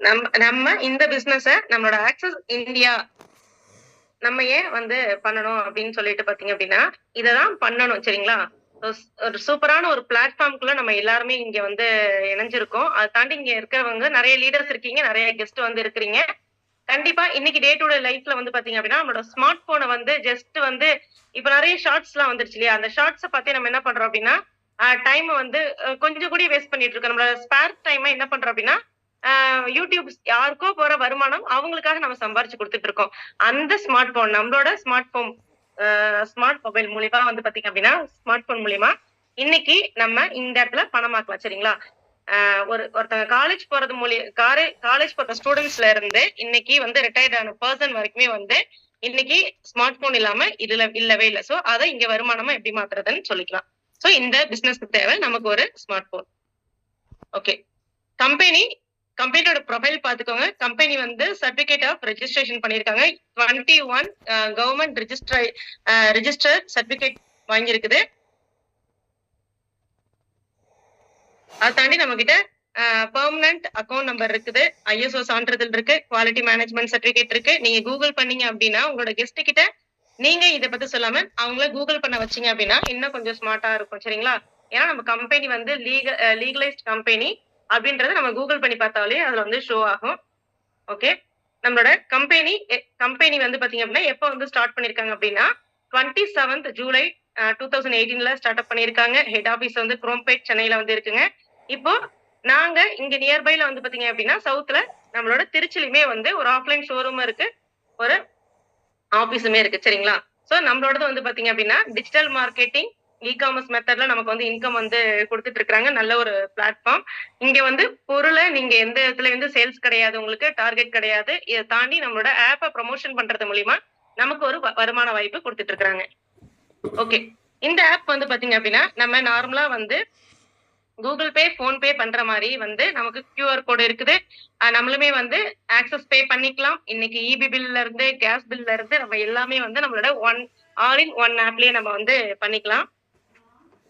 நம்ம நம்ம இந்த பிசினஸ நம்மளோட ஆக்சஸ் இந்தியா நம்ம ஏன் வந்து பண்ணணும் அப்படின்னு சொல்லிட்டு பாத்தீங்க அப்படின்னா இததான் பண்ணணும் சரிங்களா? ஒரு சூப்பரான ஒரு பிளாட்ஃபார்ம்குள்ள நம்ம எல்லாருமே இங்க வந்து இணைஞ்சிருக்கோம். அதை தாண்டி இங்க இருக்கிறவங்க நிறைய லீடர்ஸ் இருக்கீங்க நிறைய கெஸ்ட் வந்து இருக்கிறீங்க. கண்டிப்பா இன்னைக்கு டே டு டே லைஃப்ல வந்து பாத்தீங்க அப்படின்னா நம்மளோட ஸ்மார்ட் போனை வந்து ஜஸ்ட் வந்து இப்ப நிறைய ஷார்ட்ஸ் எல்லாம் வந்துருச்சு இல்லையா? அந்த ஷார்ட்ஸை பார்த்து நம்ம என்ன பண்றோம் அப்படின்னா டைம் வந்து கொஞ்சம் கூட வேஸ்ட் பண்ணிட்டு இருக்கோம். நம்மளோட ஸ்பேர் டைம் என்ன பண்றோம் அப்படின்னா யூடியூப் யாருக்கோ போற வருமானம் அவங்களுக்காக நம்ம சம்பாரிச்சு கொடுத்துட்டு இருக்கோம். அந்த ஸ்மார்ட் போன் நம்மளோட ஸ்மார்ட் போன் ஸ்மார்ட் மொபைல் மூலியமா வந்து பாத்தீங்க அப்படின்னா ஸ்மார்ட் போன் மூலியமா இன்னைக்கு நம்ம இந்த இடத்துல பணமாக்கலாம் சரிங்களா? ஆஹ் ஒரு ஒருத்தங்க காலேஜ் போறது மூலியம் காலேஜ் போற ஸ்டூடெண்ட்ஸ்ல இருந்து இன்னைக்கு வந்து ரிட்டையர்ட் ஆன பர்சன் வரைக்குமே வந்து இன்னைக்கு ஸ்மார்ட் போன் இல்லாம இதுல இல்லவே இல்லை. சோ அதை இங்க வருமானமா எப்படி மாத்துறதுன்னு சொல்லிக்கலாம். சோ இந்த பிசினஸ்க்கு தேவை நமக்கு ஒரு ஸ்மார்ட் போன் ஓகே கம்பெனி கம்பெனியோட ப்ரொஃபைல் பாத்துக்கோங்க கம்பெனி வந்து சர்டிபிகேட் ஆஃப் ரெஜிஸ்ட்ரேஷன் பண்ணியிருக்காங்க. Twenty one government register register certificate வாங்கியிருக்குது. அதை தாண்டி நம்ம கிட்ட பெர்மனன்ட் அக்கௌண்ட் நம்பர் இருக்குது. ஐஎஸ்ஓ சான்றிதழ் இருக்கு. குவாலிட்டி மேனேஜ்மெண்ட் சர்டிபிகேட் இருக்கு. நீங்க கூகுள் பண்ணீங்க அப்படின்னா உங்களோட கெஸ்ட் கிட்ட நீங்க இதை பத்தி சொல்லாம அவங்கள கூகுள் பண்ண வச்சீங்க அப்படின்னா இன்னும் கொஞ்சம் ஸ்மார்ட்டா இருக்கும். சரிங்களா? ஏன்னா நம்ம கம்பெனி வந்து லீக லீகலைஸ்ட் கம்பெனி அப்படின்றத நம்ம கூகுள் பண்ணி பார்த்தாலே அதுல வந்து ஷோ ஆகும். ஓகே நம்மளோட கம்பெனி கம்பெனி வந்து பாத்தீங்க அப்படின்னா எப்போ வந்து ஸ்டார்ட் பண்ணிருக்காங்க அப்படின்னா twenty seventh July two thousand எயிட்டீன்ல start up பண்ணிருக்காங்க. ஹெட் ஆபீஸ் வந்து குரோம்பேட் சென்னையில வந்து இருக்குங்க. இப்போ நாங்க இங்க நியர்பைல வந்து பாத்தீங்க அப்படின்னா சவுத்ல நம்மளோட திருச்சிலுமே வந்து ஒரு ஆஃப்லைன் ஷோரூம் இருக்கு. ஒரு ஆபீஸுமே இருக்கு. சரிங்களா? சோ நம்மளோடது வந்து பாத்தீங்க அப்படின்னா டிஜிட்டல் மார்க்கெட்டிங் இ காமர்ஸ் மெத்தட்ல நமக்கு வந்து இன்கம் வந்து கொடுத்துட்டு இருக்கிறாங்க. நல்ல ஒரு பிளாட்ஃபார்ம் இங்க வந்து பொருளை நீங்க எந்த இடத்துல இருந்து சேல்ஸ் கிடையாது உங்களுக்கு டார்கெட் கிடையாது. இதை தாண்டி நம்மளோட ஆப்பை ப்ரமோஷன் பண்றது மூலியமா நமக்கு ஒரு வ- வருமான வாய்ப்பு கொடுத்துட்டு இருக்காங்க ஓகே இந்த ஆப் வந்து பாத்தீங்க அப்படின்னா நம்ம நார்மலா வந்து கூகுள் பே ஃபோன் பே பண்ற மாதிரி வந்து நமக்கு கியூஆர் கோடு இருக்குது. நம்மளுமே வந்து ஆக்சஸ் பே பண்ணிக்கலாம். இன்னைக்கு இபி பில்ல இருந்து கேஸ் பில்ல இருந்து நம்ம எல்லாமே வந்து நம்மளோட ஒன் ஆல் இன் ஒன் ஆப்லயே நம்ம வந்து பண்ணிக்கலாம்.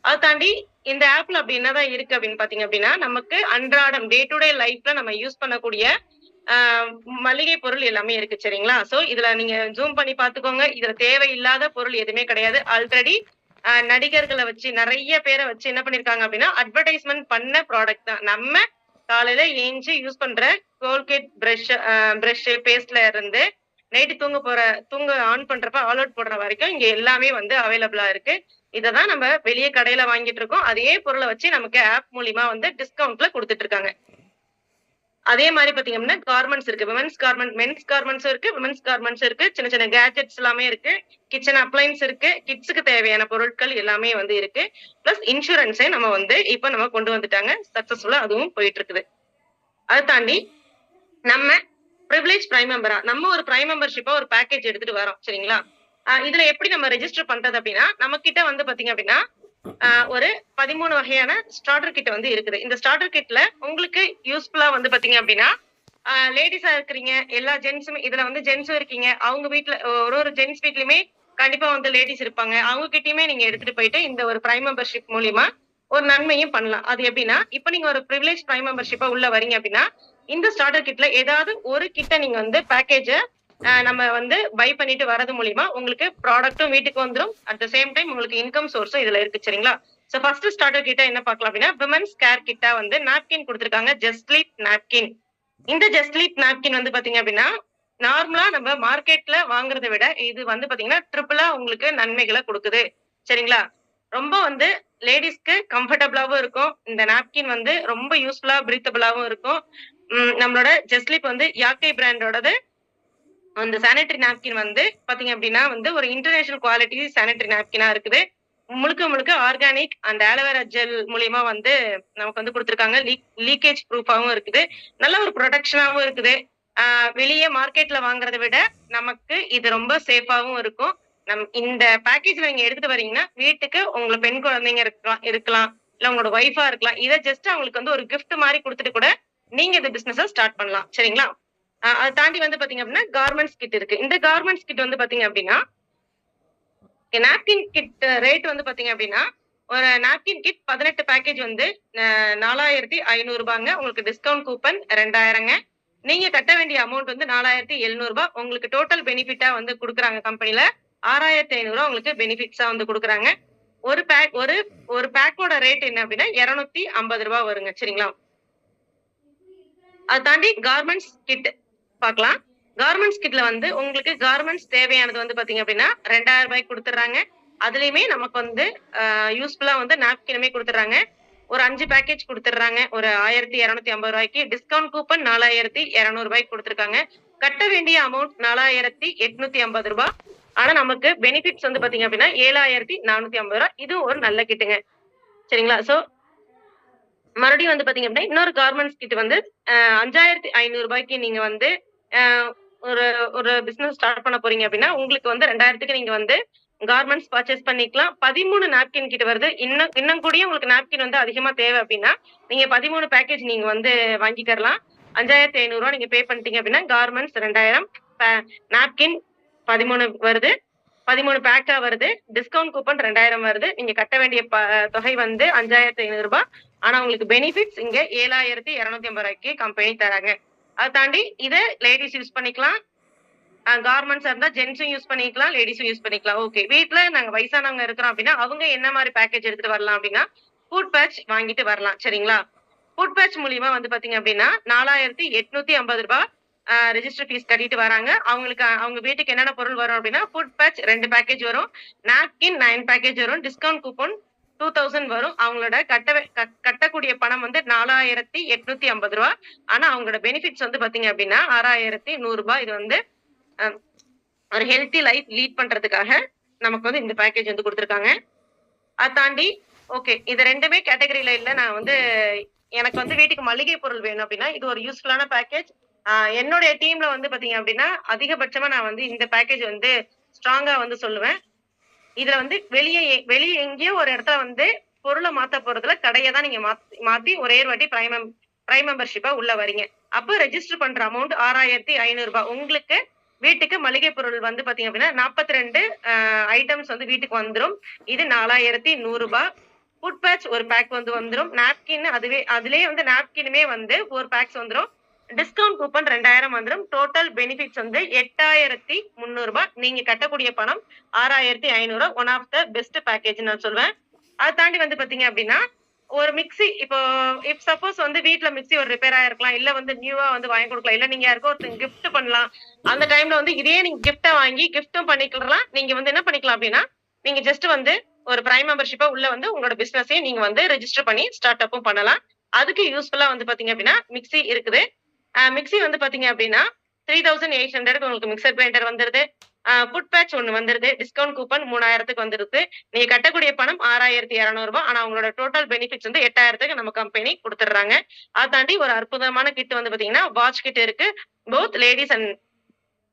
அதை தாண்டி இந்த ஆப்ல அப்படி என்னதான் இருக்கு அப்படின்னு பாத்தீங்க அப்படின்னா நமக்கு அன்றாடம் டே டு டே லைஃப்ல நம்ம யூஸ் பண்ணக்கூடிய மளிகை பொருள் எல்லாமே இருக்கு சரிங்களா? சோ இதுல நீங்க ஜூம் பண்ணி பாத்துக்கோங்க இதுல தேவையில்லாத பொருள் எதுவுமே கிடையாது. ஆல்ரெடி நடிகர்களை வச்சு நிறைய பேரை வச்சு என்ன பண்ணிருக்காங்க அப்படின்னா அட்வர்டைஸ்மெண்ட் பண்ண ப்ராடக்ட் தான். நம்ம காலையில ஏஞ்சி யூஸ் பண்ற கோல்கேட் பிரஷ் பிரஷ் பேஸ்ட்ல இருந்து நைட்டு தூங்க போற தூங்க ஆன் பண்றப்ப ஆல் அவுட் போடுற வரைக்கும் இங்க எல்லாமே வந்து அவைலபிளா இருக்கு. இததான் நம்ம வெளியே கடையில வாங்கிட்டு இருக்கோம். அதே பொருளை வச்சு நமக்கு ஆப் மூலியமா வந்து டிஸ்கவுண்ட்ல கொடுத்துட்டு இருக்காங்க. அதே மாதிரி பாத்தீங்கன்னா கார்மெண்ட்ஸ் இருக்கு. விமன்ஸ் கார்மெண்ட் மென்ஸ் கார்மெண்ட்ஸும் இருக்கு. விமன்ஸ் கார்மெண்ட்ஸ் இருக்கு. சின்ன சின்ன கேஜெட்ஸ் எல்லாமே இருக்கு. கிச்சன் அப்ளைன்ஸ் இருக்கு. கிட்ஸுக்கு தேவையான பொருட்கள் எல்லாமே வந்து இருக்கு. பிளஸ் இன்சூரன்ஸே நம்ம வந்து இப்ப நம்ம கொண்டு வந்துட்டாங்க. சக்சஸ்ஃபுல்லா அதுவும் போயிட்டு இருக்குது. அதை தாண்டி நம்ம ப்ரிவிலேஜ் பிரைம் மெம்பரா நம்ம ஒரு பிரைம் மெம்பர்ஷிப்பா ஒரு பேக்கேஜ் எடுத்துட்டு வரோம் சரிங்களா? இதுல எப்படி நம்ம ரெஜிஸ்டர் பண்றது அப்படின்னா நம்ம கிட்ட வந்து பாத்தீங்க அப்படின்னா ஆஹ் ஒரு பதிமூணு வகையான ஸ்டார்டர் கிட் வந்து இருக்குது. இந்த ஸ்டார்டர் கிட்ல உங்களுக்கு யூஸ்ஃபுல்லா வந்து பாத்தீங்க அப்படின்னா லேடிஸா இருக்கிறீங்க எல்லா ஜென்ஸுமே இதுல வந்து ஜென்ஸும் இருக்கீங்க. அவங்க வீட்ல ஒரு ஒரு ஜென்ஸ் வீட்லயுமே கண்டிப்பா வந்து லேடிஸ் இருப்பாங்க. அவங்க கிட்டயுமே நீங்க எடுத்துட்டு போயிட்டு இந்த ஒரு பிரைம் மெம்பர்ஷிப் மூலியமா ஒரு நன்மையும் பண்ணலாம். அது எப்படின்னா இப்ப நீங்க ஒரு ப்ரிவிலேஜ் பிரைம் மெம்பர்ஷிப்பா உள்ள வரீங்க அப்படின்னா இந்த ஸ்டார்டர் கிட்ல ஏதாவது ஒரு கிட்ட நீங்க வந்து பேக்கேஜ நம்ம வந்து பை பண்ணிட்டு வரது மூலியமா உங்களுக்கு ப்ராடக்ட்டும் வீட்டுக்கு வந்துடும் அட் த சேம் டைம் உங்களுக்கு இன்கம் சோர்ஸும் இதுல இருக்கு சரிங்களா? சோ ஃபர்ஸ்ட் ஸ்டார்டர் கிட்ட என்ன பார்க்கலாம் அப்படின்னா விமன்ஸ் கேர் கிட்ட வந்து நாப்கின் கொடுத்துருக்காங்க ஜஸ்ட்லீட் நாப்கின் இந்த ஜஸ்ட்லீட் நாப்கின் வந்து பாத்தீங்க அப்படின்னா நார்மலா நம்ம மார்க்கெட்ல வாங்குறதை விட இது வந்து பாத்தீங்கன்னா ட்ரிபிளா உங்களுக்கு நன்மைகளை கொடுக்குது சரிங்களா? ரொம்ப வந்து லேடிஸ்க்கு கம்ஃபர்டபுளாவும் இருக்கும். இந்த நாப்கின் வந்து ரொம்ப யூஸ்ஃபுல்லா பிரீத்தபிளாவும் இருக்கும். நம்மளோட ஜஸ்லிப் வந்து யாக்கை பிராண்டோடது அந்த சானிட்டரி நாப்கின் வந்து பாத்தீங்க அப்படின்னா வந்து ஒரு இன்டர்நேஷனல் குவாலிட்டி சானிட்டரி நாப்கினா இருக்குது. முழுக்க முழுக்க ஆர்கானிக் அந்த ஆலோவேரா ஜெல் மூலியமா வந்து நமக்கு வந்து கொடுத்துருக்காங்க. லீக் லீக்கேஜ் ப்ரூஃபாகவும் இருக்குது. நல்ல ஒரு ப்ரொடக்ஷனாகவும் இருக்குது. வெளியே மார்க்கெட்ல வாங்குறத விட நமக்கு இது ரொம்ப சேஃபாகவும் இருக்கும். நம் இந்த பேக்கேஜ்ல நீங்க எடுத்துட்டு வரீங்கன்னா வீட்டுக்கு உங்களை பெண் குழந்தைங்க இருக்கலாம் இருக்கலாம் இல்ல உங்களோட ஒய்ஃபா இருக்கலாம். இதை ஜஸ்ட் அவங்களுக்கு வந்து ஒரு கிஃப்ட் மாதிரி கொடுத்துட்டு கூட நீங்க இந்த பிசினஸ் ஸ்டார்ட் பண்ணலாம். சரிங்களா? அதை தாண்டி வந்து பாத்தீங்க அப்படின்னா கார்மெண்ட்ஸ் கிட் இருக்கு. இந்த கார்மெண்ட்ஸ் கிட் வந்து பாத்தீங்க அப்படின்னா நாப்கின் கிட் ரேட் வந்து பாத்தீங்க அப்படின்னா ஒரு நாப்கின் கிட் பதினெட்டு பேக்கேஜ் வந்து நாலாயிரத்தி ஐநூறு ரூபாங்க. உங்களுக்கு டிஸ்கவுண்ட் கூப்பன் ரெண்டாயிரங்க. நீங்க கட்ட வேண்டிய அமௌண்ட் வந்து நாலாயிரத்தி எழுநூறு ரூபாய் உங்களுக்கு டோட்டல் பெனிஃபிட்டா வந்து கொடுக்குறாங்க கம்பெனில ஆறாயிரத்தி ஐநூறுபா உங்களுக்கு பெனிஃபிட்ஸா வந்து கொடுக்குறாங்க. ஒரு பேக் ஒரு ஒரு பேக்கோட ரேட் என்ன அப்படின்னா இருநூத்தி ஐம்பது ரூபாய் வருங்க. சரிங்களா? அதை தாண்டி கார்மெண்ட்ஸ் கிட் பார்க்கலாம் கார்மெண்ட்ஸ் கிட்ல வந்து உங்களுக்கு கார்மெண்ட்ஸ் தேவையானது வந்து பாத்தீங்க அப்படின்னா ரெண்டாயிரம் ரூபாய்க்கு கொடுத்துட்றாங்க. அதுலயுமே நமக்கு வந்து யூஸ்ஃபுல்லா வந்து நாப்கினுமே கொடுத்துட்றாங்க. ஒரு அஞ்சு பேக்கேஜ் கொடுத்துட்றாங்க. ஒரு ஆயிரத்தி இரநூத்தி ஐம்பது ரூபாய்க்கு. டிஸ்கவுண்ட் கூப்பன் நாலாயிரத்தி இரநூறு ரூபாய்க்கு கொடுத்துருக்காங்க. கட்ட வேண்டிய அமௌண்ட் நாலாயிரத்தி எட்நூத்தி ஐம்பது ரூபாய் ஆனா நமக்கு பெனிஃபிட்ஸ் வந்து பாத்தீங்க அப்படின்னா ஏழாயிரத்தி நானூத்தி ஐம்பது ரூபாய் இது ஒரு நல்ல கிட்டுங்க சரிங்களா? சோ மறுபடியும் வந்து பாத்தீங்க அப்படின்னா இன்னொரு கார்மெண்ட்ஸ் கிட்ட வந்து அஞ்சாயிரத்தி ஐநூறு ரூபாய்க்கு நீங்க வந்து ஒரு ஒரு பிசினஸ் ஸ்டார்ட் பண்ண போறீங்க அப்படின்னா உங்களுக்கு வந்து ரெண்டாயிரத்துக்கு நீங்க வந்து கார்மெண்ட்ஸ் பர்ச்சேஸ் பண்ணிக்கலாம். பதிமூணு நாப்கின் கிட்ட வருது. இன்னும் இன்னும் கூடயும் உங்களுக்கு நாப்கின் வந்து அதிகமா தேவை அப்படின்னா நீங்க பதிமூணு பேக்கேஜ் நீங்க வந்து வாங்கிக்கிறலாம். அஞ்சாயிரத்தி ஐநூறு ரூபாய் நீங்க பே பண்ணிட்டீங்க அப்படின்னா கார்மெண்ட்ஸ் ரெண்டாயிரம் நாப்கின் பதிமூணு வருது. பதிமூணு பேக்கா வருது. டிஸ்கவுண்ட் கூப்பன் ரெண்டாயிரம் வருது. நீங்க கட்ட வேண்டிய ப- தொகை வந்து அஞ்சாயிரத்தி ஐநூறு ரூபாய். ஆனா உங்களுக்கு பெனிஃபிட்ஸ் இங்க ஏழாயிரத்தி இருநூத்தி ஐம்பது ரூபாய்க்கு கம்பெனி தராங்க. அதை தாண்டி இதை லேடிஸ் யூஸ் பண்ணிக்கலாம். கார்மெண்ட்ஸ் இருந்தா ஜென்ஸும் யூஸ் பண்ணிக்கலாம். லேடிஸும் யூஸ் பண்ணிக்கலாம். ஓகே வீட்ல நாங்க வயசானவங்க இருக்கிறோம் அப்படின்னா அவங்க என்ன மாதிரி பேக்கேஜ் எடுத்துட்டு வரலாம் அப்படின்னா ஃபுட் பேட்ச் வாங்கிட்டு வரலாம். சரிங்களா? ஃபுட் பேட்ச் மூலியமா வந்து பாத்தீங்க அப்படின்னா நாலாயிரத்தி எட்நூத்தி ஐம்பது ரூபாய் ரெஜிஸ்டர் ஃபீஸ் கட்டிட்டு வராங்க. அவங்களுக்கு அவங்க வீட்டுக்கு என்னென்ன பொருள் வரும் அப்படின்னா ஃபுட் பேட்ச் ரெண்டு பேக்கேஜ் வரும். நாப்கின் நைன் பேக்கேஜ் வரும். டிஸ்கவுண்ட் கூப்பன் டூ தௌசண்ட் வரும். அவங்களோட கட்ட க- கட்டக்கூடிய பணம் வந்து நாலாயிரத்தி எட்நூத்தி ஐம்பது ரூபா. ஆனா அவங்களோட பெனிஃபிட்ஸ் வந்து பாத்தீங்க அப்படின்னா ஆறாயிரத்தி நூறுபா இது வந்து ஒரு ஹெல்த்தி லைஃப் லீட் பண்றதுக்காக நமக்கு வந்து இந்த பேக்கேஜ் வந்து கொடுத்துருக்காங்க. அதை தாண்டி ஓகே இது ரெண்டுமே கேட்டகரியில இல்ல. நான் வந்து எனக்கு வந்து வீட்டுக்கு மளிகை பொருள் வேணும் அப்படின்னா இது ஒரு யூஸ்ஃபுல்லான பேக்கேஜ் என்னுடைய டீம்ல வந்து பாத்தீங்க அப்படின்னா அதிகபட்சமா நான் வந்து இந்த பேக்கேஜ் வந்து ஸ்ட்ராங்கா வந்து சொல்லுவேன். இதுல வந்து வெளியே வெளியே எங்கேயோ ஒரு இடத்துல வந்து பொருளை மாத்த போறதுல கடையை தான் நீங்க மாத்தி ஒரே ஒரு வாட்டி பிரைம் பிரைம் மெம்பர்ஷிப்பா உள்ள வரீங்க. அப்போ ரெஜிஸ்டர் பண்ற அமௌண்ட் ஆறாயிரத்தி ஐநூறு ரூபாய். உங்களுக்கு வீட்டுக்கு மளிகை பொருள் வந்து பாத்தீங்க அப்படின்னா நாற்பத்தி ரெண்டு ஐட்டம்ஸ் வந்து வீட்டுக்கு வந்துடும் இது நாலாயிரத்தி நூறு ரூபாய். ஃபுட் பேட்ச் ஒரு பேக் வந்து வந்துடும் நாப்கின் அதுவே அதுலயே வந்து நாப்கினுமே வந்து ஒரு பேக்ஸ் வந்துடும் டிஸ்கவுண்ட் கூப்பன் ரெண்டாயிரம் வந்துடும் டோட்டல் பெனிஃபிட்ஸ் வந்து எட்டாயிரத்தி முந்நூறு ரூபாய் நீங்க கட்டக்கூடிய பணம் ஆறாயிரத்தி ஐநூறு. One of the best package நான் சொல்வேன். அதை தாண்டி வந்து பாத்தீங்க அப்படின்னா ஒரு மிக்ஸி இப்போ இப் சப்போஸ் வந்து வீட்டுல மிக்ஸி ஒரு ரிப்பேர் ஆயிருக்கலாம். இல்ல வந்து நியூவா வந்து வாங்கி கொடுக்கலாம். இல்ல நீங்க யாருக்கோ ஒருத்தங்க கிஃப்ட் பண்ணலாம். அந்த டைம்ல வந்து இதே நீங்க கிஃப்டா வாங்கி கிஃப்டும் பண்ணிக்கலாம். நீங்க வந்து என்ன பண்ணிக்கலாம் அப்படின்னா நீங்க ஜஸ்ட் வந்து ஒரு பிரைம் மெம்பர்ஷிப்பா உள்ள வந்து உங்களோட பிசினஸையும் நீங்க வந்து ரெஜிஸ்டர் பண்ணி ஸ்டார்ட் அப்பும் பண்ணலாம். அதுக்கு யூஸ்ஃபுல்லா வந்து பாத்தீங்க அப்படின்னா மிக்ஸி இருக்குது. மிக்ஸி வந்து பாத்தீங்க அப்படின்னா த்ரீ தௌசண்ட் எயிட் ஹண்ட்ரட் உங்களுக்கு மிக்சர் கிரைண்டர் வந்துருது. ஃபுட் பேட்ச் ஒன்று வந்துருது. டிஸ்கவுண்ட் கூப்பன் மூணாயிரத்துக்கு வந்துருது. நீங்க கட்டக்கூடிய பணம் ஆறாயிரத்தி இரநூறுபா ஆனா உங்களோட டோட்டல் பெனிஃபிட்ஸ் வந்து எட்டாயிரத்துக்கு நம்ம கம்பெனி கொடுத்துட்றாங்க. அதை தாண்டி ஒரு அற்புதமான கிட் வந்து பாத்தீங்கன்னா வாட்ச் கிட் இருக்கு. போத் லேடிஸ் அண்ட்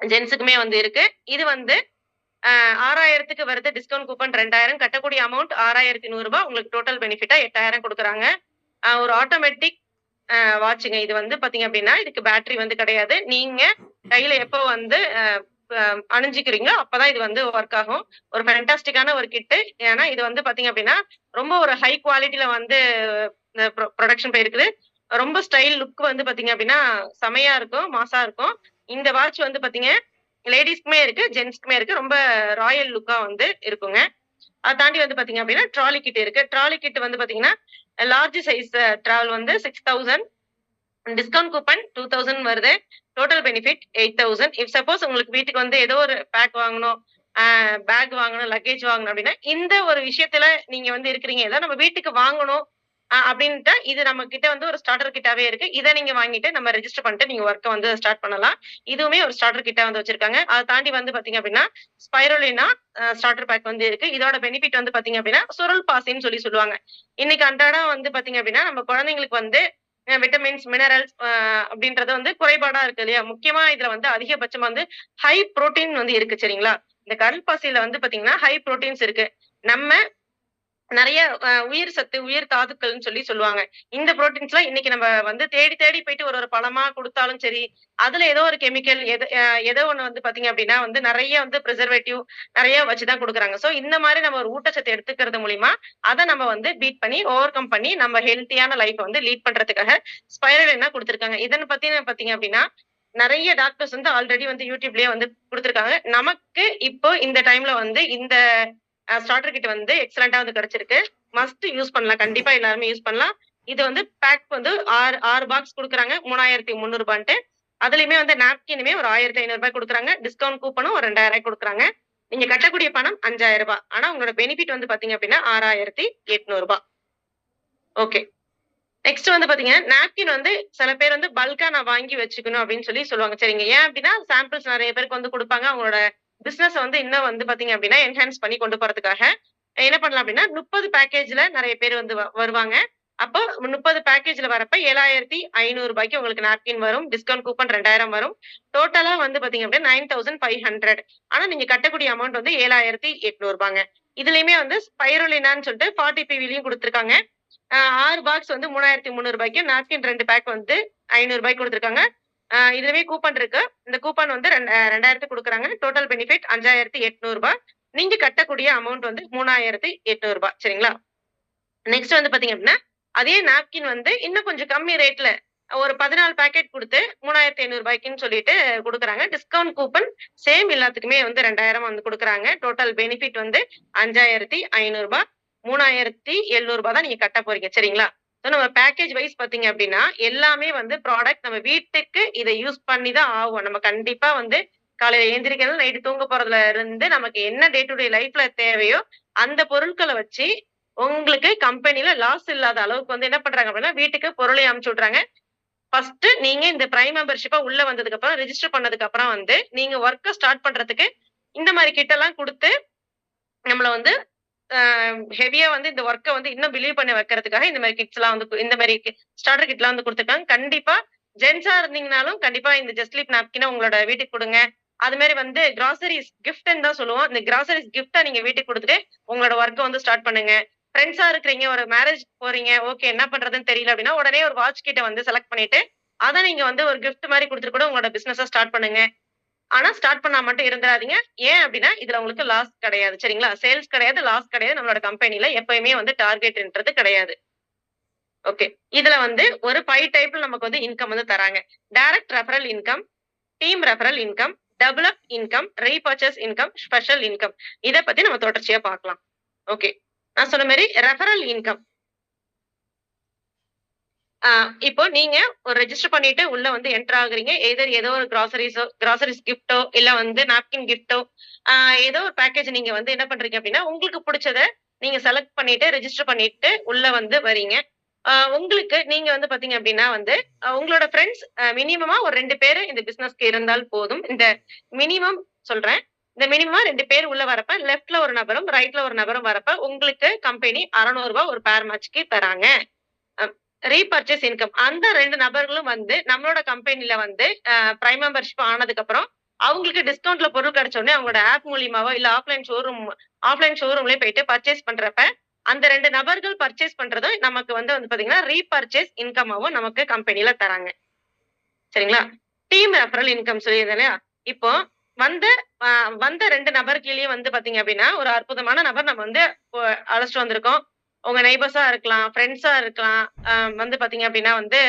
ஜென்ஸுக்குமே வந்து இருக்கு. இது வந்து ஆறாயிரத்துக்கு வருது. டிஸ்கவுண்ட் கூப்பன் ரெண்டாயிரம். கட்டக்கூடிய அமௌண்ட் ஆறாயிரத்தி நூறுரூபா உங்களுக்கு டோட்டல் பெனிஃபிட்டா எட்டாயிரம் கொடுக்குறாங்க. ஒரு ஆட்டோமேட்டிக் வாட்சுங்க. இது வந்து பாத்தீங்க அப்படின்னா இதுக்கு பேட்டரி வந்து கிடையாது. நீங்க கையில எப்போ வந்து அணிஞ்சிக்கிறீங்களோ அணிஞ்சுக்கிறீங்களோ அப்பதான் இது வந்து ஒர்க் ஆகும். ஒரு ஃபேண்டாஸ்டிக்கான ஒரு கிட்டு ஏன்னா இது வந்து பாத்தீங்க அப்படின்னா ரொம்ப ஒரு ஹை குவாலிட்டியில வந்து ப்ரொடக்ஷன் போயிருக்குது. ரொம்ப ஸ்டைல் லுக் வந்து பாத்தீங்க அப்படின்னா செமையா இருக்கும் மாசா இருக்கும். இந்த வாட்ச் வந்து பாத்தீங்க லேடிஸ்க்குமே இருக்கு ஜென்ஸ்க்குமே இருக்கு. ரொம்ப ராயல் லுக்கா வந்து இருக்குங்க. அதை தாண்டி வந்து பாத்தீங்க அப்படின்னா ட்ராலி கிட் இருக்கு. ட்ராலி கிட் வந்து பாத்தீங்கன்னா லார்ஜ் சைஸ் டிராவல் வந்து six thousand discount coupon two thousand வருது. Total benefit eight thousand if suppose உங்களுக்கு வீட்டுக்கு வந்து ஏதோ ஒரு பேக் வாங்கணும் பேக் வாங்கணும் லக்கேஜ் வாங்கணும் அப்படின்னா இந்த ஒரு விஷயத்துல நீங்க வந்து இருக்கிறீங்க. ஏதாவது நம்ம வீட்டுக்கு வாங்கணும் அப்படின்ட்டு இது நம்ம கிட்ட வந்து ஒரு ஸ்டார்டர் கிட்டாவே இருக்கு. இதை நீங்க வாங்கிட்டு நம்ம ரெஜிஸ்டர் பண்ணிட்டு நீங்க ஒர்க்கை வந்து ஸ்டார்ட் பண்ணலாம். இதுவுமே ஒரு ஸ்டார்டர் கிட்டா வந்து வச்சிருக்காங்க. அதை தாண்டி வந்து பாத்தீங்க அப்படின்னா ஸ்பைரோலினா ஸ்டார்டர் பேக் வந்து இருக்கு. இதோட பெனிஃபிட் வந்து பாத்தீங்க அப்படின்னா சுருள் பாசின்னு சொல்லி சொல்லுவாங்க. இன்னைக்கு அன்றாடம் வந்து பாத்தீங்க அப்படின்னா நம்ம குழந்தைங்களுக்கு வந்து விட்டமின்ஸ் மினரல்ஸ் அப்படின்றது வந்து குறைபாடா இருக்கு இல்லையா? முக்கியமா இதுல வந்து அதிகபட்சம் வந்து ஹை புரோட்டீன் வந்து இருக்கு சரிங்களா? இந்த கடல் பாசியில வந்து பாத்தீங்கன்னா ஹை புரோட்டீன்ஸ் இருக்கு. நம்ம நிறைய உயிர் சத்து, உயிர் தாதுக்கள்னு சொல்லி சொல்லுவாங்க. இந்த புரோட்டீன்ஸ்லாம் இன்னைக்கு நம்ம வந்து தேடி தேடி போயிட்டு ஒரு ஒரு பழமா கொடுத்தாலும் சரி, அதுல ஏதோ ஒரு கெமிக்கல் எத ஏதோ ஒண்ணு வந்து பார்த்தீங்க அப்படின்னா வந்து நிறைய வந்து ப்ரிசர்வேட்டிவ் நிறைய வச்சு தான் குடுக்குறாங்க. ஸோ இந்த மாதிரி நம்ம ஒரு ஊட்டச்சத்து எடுத்துக்கிறது மூலியமா, அதை நம்ம வந்து பீட் பண்ணி, ஓவர் கம் பண்ணி நம்ம ஹெல்த்தியான லைஃப் வந்து லீட் பண்றதுக்காக ஸ்பைரல் என்ன கொடுத்துருக்காங்க இதனை பத்தி பார்த்தீங்க அப்படின்னா நிறைய டாக்டர்ஸ் வந்து ஆல்ரெடி வந்து யூடியூப்லயே வந்து கொடுத்துருக்காங்க நமக்கு இப்போ இந்த டைம்ல வந்து இந்த ஸ்டார்டர் கிட் வந்து எக்ஸலண்டா வந்து கிடைச்சிருக்கு. மஸ்ட் யூஸ் பண்ணலாம். கண்டிப்பா எல்லாருமே யூஸ் பண்ணலாம். இது வந்து பேக் வந்து 6 6 பாக்ஸ் கொடுக்குறாங்க மூணாயிரத்தி 3300ன்ட்டு. அதுலயுமே வந்து நாப்கினுமே ஒரு ஆயிரத்தி ஐநூறு ரூபாய் கொடுக்குறாங்க டிஸ்கவுண்ட் கூப்பனும் ஒரு ரெண்டாயிரம் ரூபாய் கொடுக்குறாங்க நீங்க கட்டக்கூடிய பணம் அஞ்சாயிரம் ரூபாய் ஆனா உங்களோட பெனிஃபிட் வந்து பார்த்தீங்க அப்டின்னா ரூ. 6800 ஓகே. நெக்ஸ்ட் வந்து பார்த்தீங்கன்னா, நாப்கின் வந்து சில பேர் வந்து பல்கா நான் வாங்கி வச்சுக்கணும் அப்படின்னு சொல்லி சொல்லுவாங்க. சரிங்க. ஏன் அப்படின்னா சாம்பிள்ஸ் நிறைய பேருக்கு வந்து கொடுப்பாங்க அவங்களோட பிசினஸ் வந்து இன்னும் வந்து பாத்தீங்க அப்படின்னா என்ஹான்ஸ் பண்ணி கொண்டு போறதுக்காக, என்ன பண்ணலாம் அப்படின்னா முப்பது பேக்கேஜ்ல நிறைய பேர் வந்து வ வருவாங்க. அப்போ 30 பேக்கேஜ்ல வரப்ப ரூ. 7500 உங்களுக்கு நாப்கின் வரும். டிஸ்கவுண்ட் கூப்பன் 2000 வரும். டோட்டலா வந்து பார்த்தீங்க அப்டின்னா 9500 ஆனா நீங்க கட்டக்கூடிய அமௌண்ட் வந்து ஏழாயிரத்தி எட்நூறு ரூபாங்க இதுலயுமே வந்து ஸ்பைரோலினான்னு சொல்லிட்டு ஃபார்ட்டி பிவிலையும் கொடுத்துருக்காங்க ஆறு பாக்ஸ் வந்து மூணாயிரத்தி முந்நூறு ரூபாய்க்கு நாப்கின் ரெண்டு பேக் வந்து ஐநூறு ரூபாய்க்கு கொடுத்துருக்காங்க அ கூப்பன் இருக்கு. இந்த கூப்பன் வந்து ரெண்டாயிரத்து கொடுக்குறாங்க டோட்டல் பெனிஃபிட் அஞ்சாயிரத்தி எட்நூறுபா நீங்க கட்டக்கூடிய அமௌண்ட் வந்து மூணாயிரத்தி எட்நூறுபா சரிங்களா? நெக்ஸ்ட் வந்து பார்த்தீங்க அப்படின்னா அதே நாப்கின் வந்து இன்னும் கொஞ்சம் கம்மி ரேட்ல ஒரு 14 பேக்கெட் கொடுத்து மூணாயிரத்தி ஐநூறுபாய்க்குன்னு சொல்லிட்டு கொடுக்குறாங்க டிஸ்கவுண்ட் கூப்பன் சேம் எல்லாத்துக்குமே வந்து 2000 வந்து கொடுக்குறாங்க டோட்டல் பெனிஃபிட் வந்து அஞ்சாயிரத்தி ஐநூறுபா மூணாயிரத்தி எழுநூறுபா தான் நீங்க கட்ட போறீங்க. சரிங்களா? ஸோ நம்ம பேக்கேஜ் வைஸ் பார்த்தீங்க அப்படின்னா எல்லாமே வந்து ப்ராடக்ட் நம்ம வீட்டுக்கு இதை யூஸ் பண்ணி தான் ஆகும் நம்ம கண்டிப்பா வந்து காலையில எழுந்திரிக்கிறது நைட்டு தூங்க போறதுல இருந்து நமக்கு என்ன டே டு டே லைஃப்ல தேவையோ, அந்த பொருட்களை வச்சு உங்களுக்கு கம்பெனில லாஸ் இல்லாத அளவுக்கு வந்து என்ன பண்றாங்க அப்படின்னா வீட்டுக்கு பொருளை அனுப்பிச்சு விட்றாங்க. ஃபர்ஸ்ட்டு நீங்க இந்த பிரைம் மெம்பர்ஷிப்பா உள்ள வந்ததுக்கு அப்புறம், ரிஜிஸ்டர் பண்ணதுக்கு அப்புறம் வந்து, நீங்க ஒர்க்கை ஸ்டார்ட் பண்றதுக்கு இந்த மாதிரி கிட்ட எல்லாம் கொடுத்து நம்மள வந்து ஹெவியா வந்து இந்த ஒர்க்கை வந்து இன்னும் பிலீவ் பண்ணி வைக்கிறதுக்காக இந்த மாரி கிட்ஸ்லாம் வந்து இந்த மாதிரி கி ஸ்டார்டர் எல்லாம் வந்து கொடுத்துருக்காங்க கண்டிப்பா ஜென்ஸா இருந்தீங்கனாலும், கண்டிப்பா இந்த ஜஸ்ட் நாப்கினை உங்களோட வீட்டுக்கு கொடுங்க அது மாதிரி வந்து கிராசரிஸ் கிஃப்ட்ன்னு தான் சொல்லுவோம். இந்த கிராசரிஸ் கிஃப்டா நீங்க வீட்டுக்கு கொடுத்துட்டு உங்களோட ஒர்க்கை வந்து ஸ்டார்ட் பண்ணுங்க. ஃப்ரெண்ட்ஸா இருக்கிறீங்க, ஒரு மேரேஜ் போறீங்க, ஓகே என்ன பண்றதுன்னு தெரியல அப்படின்னா உடனே ஒரு வாட்ச் கிட்ட வந்து செலக்ட் பண்ணிட்டு, அதை நீங்க வந்து ஒரு கிஃப்ட் மாதிரி கொடுத்துட்டு கூட உங்களோட பிசினஸ ஸ்டார்ட் பண்ணுங்க. ஆனா ஸ்டார்ட் பண்ணா மட்டும் இருந்துடாதீங்க ஏன் அப்படின்னா இதுல உங்களுக்கு லாஸ் கிடையாது. சரிங்களா? சேல்ஸ் கிடையாது, லாஸ் கிடையாது. நம்மளோட கம்பெனில எப்பயுமே வந்து டார்கெட்ன்றது கிடையாது. ஓகே. இதுல வந்து ஒரு பை டைப்ல நமக்கு வந்து இன்கம் வந்து தராங்க. Direct referral income, team referral income, develop income, repurchase income, special income. இத பத்தி நம்ம தொடர்ச்சியா பார்க்கலாம். ஓகே. நான் சொன்ன மாதிரி ரெஃபரல் இன்கம். இப்போ நீங்க ஒரு ரெஜிஸ்டர் பண்ணிட்டு உள்ள வந்து என்டர் ஆகுறீங்க. எதர் ஏதோ ஒரு கிராசரிஸோ கிராசரிஸ் கிஃப்ட்டோ இல்ல வந்து நாப்கின் கிஃப்ட்டோ ஏதோ ஒரு பேக்கேஜ் நீங்க வந்து என்ன பண்றீங்க அப்படின்னா உங்களுக்கு பிடிச்சத நீங்க செலக்ட் பண்ணிட்டு, ரெஜிஸ்டர் பண்ணிட்டு உள்ள வந்து வரீங்க. உங்களுக்கு நீங்க வந்து பார்த்தீங்க அப்படின்னா வந்து, உங்களோட ஃப்ரெண்ட்ஸ் மினிமமா ஒரு ரெண்டு பேரு இந்த பிசினஸ்க்கு இருந்தால் போதும். இந்த மினிமம் சொல்றேன். இந்த மினிமமா ரெண்டு பேர் உள்ள வரப்ப, லெஃப்ட்ல ஒரு நபரும், ரைட்ல ஒரு நபரும் வரப்ப, உங்களுக்கு கம்பெனி அறநூறுபா ஒரு பேர் மேட்ச்க்கு தராங்க. Repurchase income. அந்த ரெண்டு நபர்களும் வந்து நம்மளோட கம்பெனில வந்து பிரைம் மெம்பர்ஷிப் ஆனதுக்கப்புறம், அவங்களுக்கு டிஸ்கவுண்ட்ல பொருள் கிடைச்ச உடனே அவங்களோட ஆப் மூலியமாவோ, இல்ல ஆஃப்லைன் ஷோரூம் ஆஃப்லைன் ஷோரூம்லயே போயிட்டு பர்ச்சேஸ் பண்றப்ப, அந்த ரெண்டு நபர்கள் பர்ச்சேஸ் பண்றதும் நமக்கு வந்து வந்து பாத்தீங்கன்னா ரீபர்ச்சேஸ் இன்கமாவும் நமக்கு கம்பெனில தராங்க. சரிங்களா? டீம் ரெஃபரல் இன்கம் சொல்லியிருந்தேன் இல்லையா? இப்போ வந்த வந்த ரெண்டு நபர்களையும் வந்து பாத்தீங்க அப்படின்னா ஒரு அற்புதமான நபர் நம்ம வந்து அழைச்சிட்டு வந்திருக்கோம். உங்க நைபர்ஸா இருக்கலாம், ஃப்ரெண்ட்ஸா இருக்கலாம், வந்து பார்த்தீங்க அப்படின்னா வந்து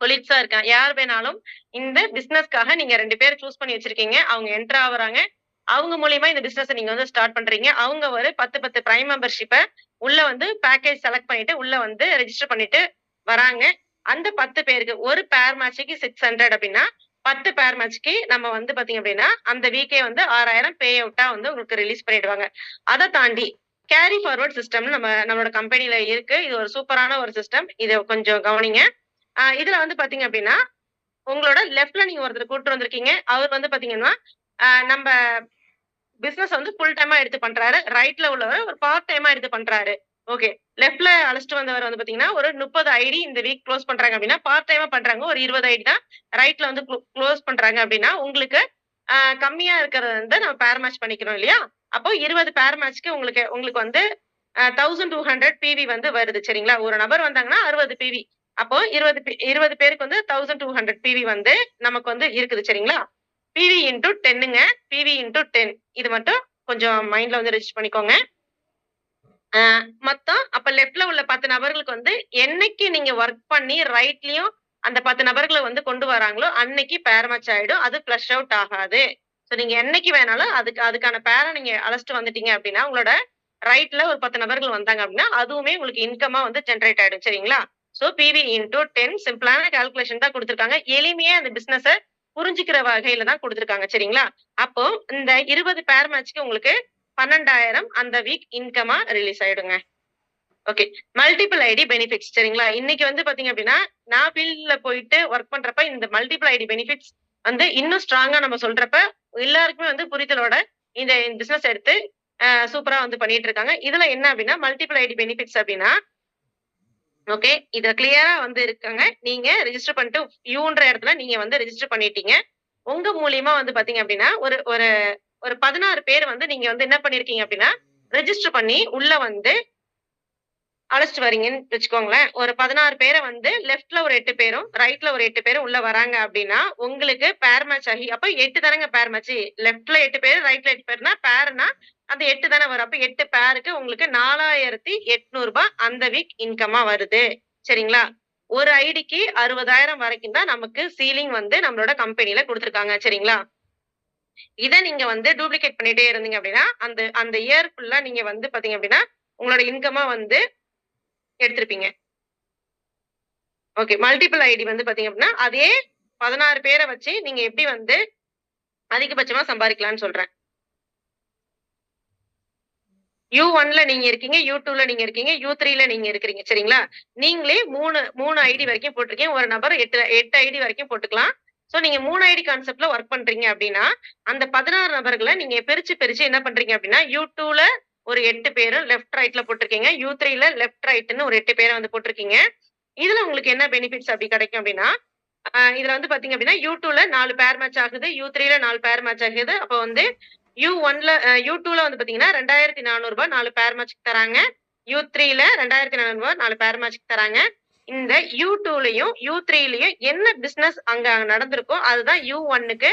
கொலீக்ஸா இருக்கலாம். யார் வேணாலும் இந்த பிசினஸ்க்காக நீங்க ரெண்டு பேர் சூஸ் பண்ணி வச்சிருக்கீங்க. அவங்க என்டர் ஆகுறாங்க அவங்க மூலியமா இந்த பிசினஸ் நீங்க வந்து ஸ்டார்ட் பண்றீங்க. அவங்க ஒரு 10, 10 பிரைம் மெம்பர்ஷிப்பை உள்ள வந்து பேக்கேஜ் செலக்ட் பண்ணிட்டு, உள்ள வந்து ரெஜிஸ்டர் பண்ணிட்டு வராங்க. அந்த 10 பேருக்கு ஒரு பேர் மேட்ச்க்கு 600 அப்டின்னா, 10 பேர் மேட்ச்க்கு நம்ம வந்து பார்த்தீங்க அப்படின்னா அந்த வீக்கே வந்து 6000 பே அவுட்டா வந்து உங்களுக்கு ரிலீஸ் பண்ணிடுவாங்க. அதை தாண்டி கேரி ஃபார்வர்ட் சிஸ்டம்னு நம்ம நம்மளோட கம்பெனில இருக்கு. இது ஒரு சூப்பரான ஒரு சிஸ்டம். இதை கொஞ்சம் கவனிங்க. இதுல வந்து பார்த்தீங்க அப்படின்னா உங்களோட லெஃப்ட்ல நீங்க ஒருத்தர் கூட்டு வந்திருக்கீங்க. அவர் வந்து பார்த்தீங்கன்னா, நம்ம பிசினஸ் வந்து ஃபுல் டைமா எடுத்து பண்றாரு. ரைட்ல உள்ளவர் ஒரு பார்ட் டைமா எடுத்து பண்றாரு. ஓகே. லெஃப்ட்ல அழைச்சிட்டு வந்தவர் வந்து பார்த்தீங்கன்னா, ஒரு 30 ஐடி இந்த வீக் க்ளோஸ் பண்றாங்க அப்படின்னா பார்ட் டைமா பண்றாங்க. ஒரு 20 ஐடி தான் ரைட்ல வந்து க்ளோஸ் பண்றாங்க அப்படின்னா உங்களுக்கு கம்மியா இருக்கிறத வந்து நம்ம பேர் மேட்ச் பண்ணிக்கிறோம் இல்லையா? அப்போ 20 பேர் மேட்ச்க்கு உங்களுக்கு உங்களுக்கு வந்து தௌசண்ட் டூ ஹண்ட்ரட் பிவி வந்து வருது சரிங்களா? ஒரு நபர் வந்தாங்கன்னா அறுபது பிவி அப்போ இருபது இருபது பேருக்கு வந்து தௌசண்ட் டூ ஹண்ட்ரட் பிவி வந்து நமக்கு வந்து இருக்குது சரிங்களா? பிவி இன்டூ டென்னுங்க பிவி இன்டூ டென் இது மட்டும் கொஞ்சம் மைண்ட்ல வந்து ரெஜிஸ்டர் பண்ணிக்கோங்க. மொத்தம் அப்ப லெஃப்ட்ல உள்ள பத்து நபர்களுக்கு வந்து என்னைக்கு நீங்க ஒர்க் பண்ணி ரைட்லயும் அந்த பத்து நபர்களை வந்து கொண்டு வராங்களோ அன்னைக்கு பேர் மேட்ச் ஆயிடும். அது பிளஷ் அவுட் ஆகாது. ஸோ நீங்க என்னைக்கு வேணாலும் அதுக்கு அதுக்கான பேரை நீங்க அழைச்சிட்டு வந்துட்டீங்க அப்படின்னா உங்களோட ரைட்ல ஒரு பத்து நபர்கள் வந்தாங்க அப்படின்னா அதுவுமே உங்களுக்கு இன்கமா வந்து ஜென்ரேட் ஆயிடும். சரிங்களா? ஸோ பிவி இன்டூ டென் சிம்பிளான கால்குலேஷன் தான் கொடுத்துருக்காங்க. எளிமையா அந்த பிசினஸ புரிஞ்சுக்கிற வகையில தான் கொடுத்துருக்காங்க. சரிங்களா? அப்போ இந்த இருபது பேர் மேட்ச்க்கு உங்களுக்கு பன்னெண்டாயிரம் அந்த வீக் இன்கமா ரிலீஸ் ஆயிடுங்க. ஓகே மல்டிபிள் ஐடி பெனிஃபிட்ஸ் சரிங்களா? இன்னைக்கு வந்து பாத்தீங்க அப்படின்னா நான் ஃபீல்ட்ல போயிட்டு ஒர்க் பண்றப்ப இந்த மல்டிபிள் ஐடி பெனிஃபிட்ஸ் வந்து இன்னும் ஸ்ட்ராங்கா நம்ம சொல்றப்ப எல்லாருக்குமே வந்து புரிதலோட இந்த பிசினஸ் எடுத்து சூப்பரா வந்து பண்ணிட்டு இருக்காங்க இதுல என்ன அப்படின்னா மல்டிபிள் ஐடி பெனிஃபிட்ஸ் அப்படின்னா ஓகே இதுல கிளியரா வந்து இருக்காங்க. நீங்க ரெஜிஸ்டர் பண்ணிட்டு யூன்ற இடத்துல நீங்க வந்து ரெஜிஸ்டர் பண்ணிட்டீங்க. உங்க மூலியமா வந்து பாத்தீங்க அப்படின்னா ஒரு ஒரு ஒரு பதினாறு பேர் வந்து நீங்க வந்து என்ன பண்ணிருக்கீங்க அப்படின்னா ரெஜிஸ்டர் பண்ணி உள்ள வந்து அழைச்சிட்டு வரீங்கன்னு வச்சுக்கோங்களேன். ஒரு பதினாறு பேரை வந்து லெஃப்ட்ல ஒரு எட்டு பேரும் ரைட்ல ஒரு எட்டு பேரும் உள்ள வராங்க அப்படின்னா உங்களுக்கு பேர் மேட்ச் ஆகி அப்ப எட்டு தானங்க பேர் மேட்ச் லெஃப்ட்ல எட்டு பேர் ரைட்ல எட்டு பேர்னா பேர்னா அந்த எட்டு தானே வரும். அப்ப எட்டு பேருக்கு உங்களுக்கு நாலாயிரத்தி எட்நூறு ரூபாய் அந்த வீக் இன்கமா வருது. சரிங்களா? ஒரு ஐடிக்கு அறுபதாயிரம் வரைக்கும் தான் நமக்கு சீலிங் வந்து நம்மளோட கம்பெனில கொடுத்துருக்காங்க. சரிங்களா? இதை நீங்க வந்து டூப்ளிகேட் பண்ணிட்டே இருந்தீங்க அப்படின்னா அந்த அந்த இயர் ஃபுல்லா நீங்க வந்து பாத்தீங்க அப்படின்னா உங்களோட இன்கமா வந்து எடுத்திருப்பீங்க. ஓகே மல்டிபிள் ஐடி வந்து பாத்தீங்க அப்படின்னா அதே பதினாறு பேரை வச்சு நீங்க எப்படி வந்து அதிகபட்சமா சம்பாதிக்கலாம்னு சொல்றேன். யூ ஒன்ல நீங்க இருக்கீங்க யூ டூல நீங்க இருக்கீங்க யூ த்ரீல நீங்க இருக்கிறீங்க சரிங்களா? நீங்களே மூணு மூணு ஐடி வரைக்கும் போட்டிருக்கீங்க. ஒரு நபர் எட்டு எட்டு ஐடி வரைக்கும் போட்டுக்கலாம். ஸோ நீங்க மூணு ஐடி கான்செப்ட்ல ஒர்க் பண்றீங்க அப்படின்னா அந்த பதினாறு நபர்களை நீங்க பிரிச்சு பிரிச்சு என்ன பண்றீங்க அப்படின்னா யூ டூல ஒரு எட்டு பேரும் லெஃப்ட் ரைட்ல போட்டிருக்கீங்க யூ த்ரீல லெஃப்ட் ரைட்னு ஒரு எட்டு பேரை வந்து போட்டிருக்கீங்க. இதுல உங்களுக்கு என்ன பெனிஃபிட்ஸ் அப்படி கிடைக்கும் அப்படின்னா இதுல வந்து பாத்தீங்க அப்படின்னா யூ டூல நாலு பேர் மேட்ச் ஆகுது யூ த்ரீல நாலு பேர் மேட்ச் ஆகுது. அப்போ வந்து யூ ஒன்ல யூ டூல வந்து பாத்தீங்கன்னா ரெண்டாயிரத்தி நானூறு ரூபாய் நாலு பேர் மேட்ச்க்கு தராங்க. யூ த்ரீல ரெண்டாயிரத்தி நானூறு ரூபாய் நாலு பேர் மேட்ச்க்கு தராங்க. இந்த யூ டூலையும் யூ த்ரீலயும் என்ன பிசினஸ் அங்க நடந்திருக்கோ அதுதான் யூ ஒன்னுக்கு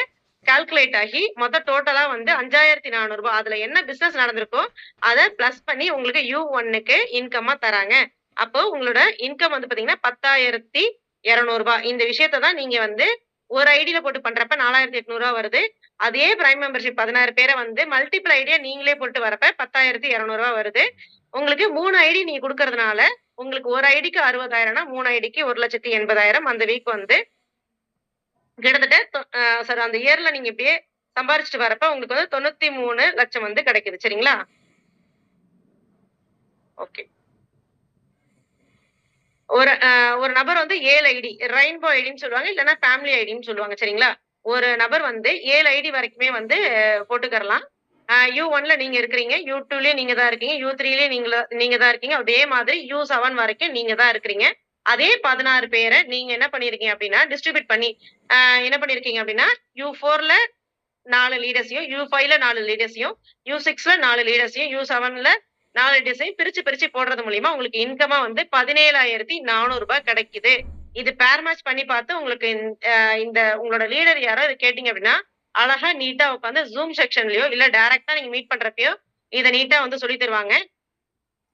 கால்குலேட் ஆகி மொத்த டோட்டலா வந்து அஞ்சாயிரத்தி நானூறு ரூபாய் அதுல என்ன பிசினஸ் நடந்திருக்கோ அதை பிளஸ் பண்ணி உங்களுக்கு யூ ஒன்னுக்கு இன்கமா தராங்க. அப்போ உங்களோட இன்கம் வந்து பாத்தீங்கன்னா பத்தாயிரத்தி இருநூறு ரூபாய் இந்த விஷயத்த தான் நீங்க வந்து ஒரு ஐடியில போட்டு பண்றப்ப நாலாயிரத்தி எட்நூறு வருது. அதே பிரைம் மெம்பர்ஷிப் பதினாறு பேரை வந்து மல்டிபிள் ஐடியா நீங்களே போட்டு வரப்ப பத்தாயிரத்தி இரநூறுவா வருது. உங்களுக்கு மூணு ஐடி நீங்க கொடுக்கறதுனால உங்களுக்கு ஒரு ஐடிக்கு அறுபதாயிரம்னா மூணு ஐடிக்கு ஒரு லட்சத்தி எண்பதாயிரம் அந்த வீக் வந்து கிட்டத்தட்ட சார் அந்த இயர்ல நீங்க இப்படியே சம்பாரிச்சிட்டு வரப்ப உங்களுக்கு வந்து தொண்ணூத்தி மூணு லட்சம் வந்து கிடைக்குது. சரிங்களா? ஓகே ஒரு ஒரு நபர் வந்து ஏழு ஐடி ரெயின்போ ஐடின்னு சொல்லுவாங்க இல்லைன்னா ஃபேமிலி ஐடின்னு சொல்லுவாங்க. சரிங்களா? ஒரு நபர் வந்து ஏழு ஐடி வரைக்குமே வந்து போட்டுக்கரலாம் யூ ஒன்ல நீங்க இருக்கிறீங்க யூ டூலயும் நீங்க தான் இருக்கீங்க யூ த்ரீலயும் நீங்க நீங்க தான் இருக்கீங்க. அதே மாதிரி யூ செவன் வரைக்கும் நீங்க தான் இருக்கிறீங்க. அதே பதினாறு பேரை நீங்க என்ன பண்ணிருக்கீங்க அப்படின்னா டிஸ்ட்ரிபியூட் பண்ணி என்ன பண்ணிருக்கீங்க அப்படின்னா யூ ஃபோர்ல நாலு லீடர்ஸையும் யூ ஃபைவ்ல நாலு லீடர்ஸையும் யூ சிக்ஸ்ல நாலு லீடர்ஸையும் யூ செவன்ல நாலு லீடர்ஸையும் பிரிச்சு பிரிச்சு போடுறது மூலியமா உங்களுக்கு இன்கமா வந்து பதினேழாயிரத்தி நானூறு ரூபாய் கிடைக்குது. இது பேர் மேட்ச் பண்ணி பார்த்து உங்களுக்கு இந்த உங்களோட லீடர் யாரோ இது கேட்டீங்க அப்படின்னா அழகா நீட்டா உட்காந்து ஜூம் செக்ஷன்லயோ இல்ல டைரக்டா நீங்க மீட் பண்றப்பயோ இதை நீட்டா வந்து சொல்லி தருவாங்க.